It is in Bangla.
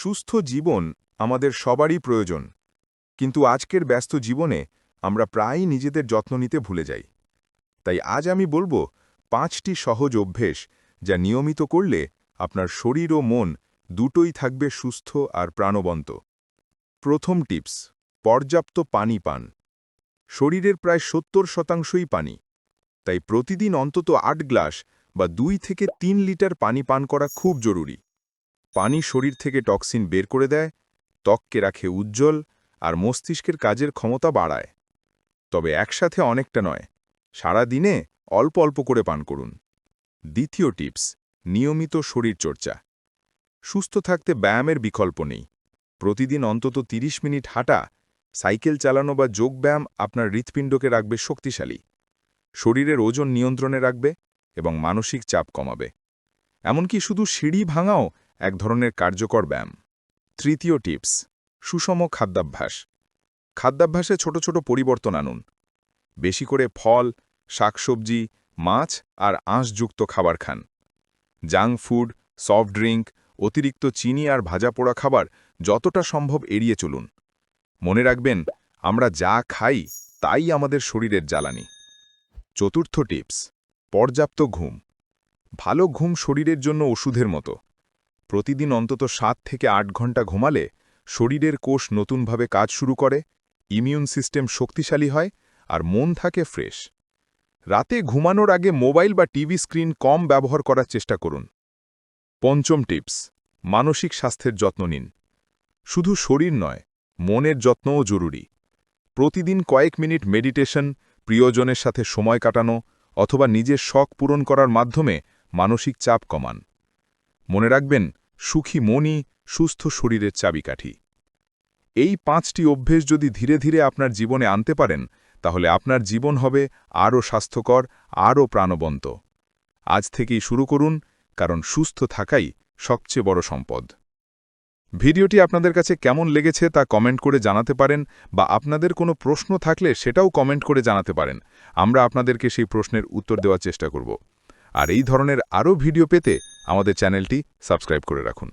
সুস্থ জীবন আমাদের সবারই প্রয়োজন। কিন্তু আজকের ব্যস্ত জীবনে আমরা প্রায়ই নিজেদের যত্ন নিতে ভুলে যাই। তাই আজ আমি বলব, পাঁচটি সহজ অভ্যেস যা নিয়মিত করলে আপনার শরীর ও মন দুটোই থাকবে সুস্থ আর প্রাণবন্ত। প্রথম টিপস, পর্যাপ্ত পানি পান। শরীরের প্রায় সত্তর শতাংশই পানি। তাই প্রতিদিন অন্তত আট গ্লাস বা দুই থেকে তিন লিটার পানি পান করা খুব জরুরি। পানি শরীর থেকে টক্সিন বের করে দেয়, ত্বককে রাখে উজ্জ্বল আর মস্তিষ্কের কাজের ক্ষমতা বাড়ায়। তবে একসাথে অনেকটা নয়, সারা দিনে অল্প অল্প করে পান করুন। দ্বিতীয় টিপস, নিয়মিত শরীরচর্চা সুস্থ থাকতে ব্যায়ামের বিকল্প নেই। প্রতিদিন অন্তত ৩০ মিনিট হাঁটা, সাইকেল চালানো বা যোগব্যায়াম আপনার হৃৎপিণ্ডকে রাখবে শক্তিশালী। শরীরের ওজন নিয়ন্ত্রণে রাখবে এবং মানসিক চাপ কমাবে। এমনকি শুধু সিঁড়ি ভাঙাও এক ধরনের কার্যকর ব্যায়াম। তৃতীয় টিপস, সুষম খাদ্যাভ্যাস। খাদ্যাভ্যাসে ছোট ছোট পরিবর্তন আনুন। বেশি করে ফল, শাকসবজি, মাছ আর আঁশযুক্ত খাবার খান। জাঙ্ক ফুড, সফট ড্রিঙ্ক অতিরিক্ত চিনি আর ভাজা পোড়া খাবার যতটা সম্ভব এড়িয়ে চলুন। মনে রাখবেন, আমরা যা খাই তাই আমাদের শরীরের জ্বালানি। চতুর্থ টিপস, পর্যাপ্ত ঘুম। ভালো ঘুম শরীরের জন্য ওষুধের মতো। প্রতিদিন অন্তত সাত থেকে আট ঘণ্টা ঘুমালে শরীরের কোষ নতুনভাবে কাজ শুরু করে, ইমিউন সিস্টেম শক্তিশালী হয় আর মন থাকে ফ্রেশ। রাতে ঘুমানোর আগে মোবাইল বা টিভি স্ক্রিন কম ব্যবহার করার চেষ্টা করুন। পঞ্চম টিপস, মানসিক স্বাস্থ্যের যত্ন নিন। শুধু শরীর নয়, মনের যত্নও জরুরি। প্রতিদিন কয়েক মিনিট মেডিটেশন, প্রিয়জনের সাথে সময় কাটানো অথবা নিজের শখ পূরণ করার মাধ্যমে মানসিক চাপ কমান। মনে রাখবেন সুখী মনই সুস্থ শরীরের চাবিকাঠি। এই পাঁচটি অভ্যেস যদি ধীরে ধীরে আপনার জীবনে আনতে পারেন, তাহলে আপনার জীবন হবে আরও স্বাস্থ্যকর, আরও প্রাণবন্ত। আজ থেকেই শুরু করুন, কারণ সুস্থ থাকাই সবচেয়ে বড় সম্পদ। ভিডিওটি আপনাদের কাছে কেমন লেগেছে তা কমেন্ট করে জানাতে পারেন, বা আপনাদের কোনো প্রশ্ন থাকলে সেটাও কমেন্ট করে জানাতে পারেন। আমরা আপনাদেরকে সেই প্রশ্নের উত্তর দেওয়ার চেষ্টা করব। আর এই ধরনের আরও ভিডিও পেতে আমাদের চ্যানেলটি সাবস্ক্রাইব করে রাখুন।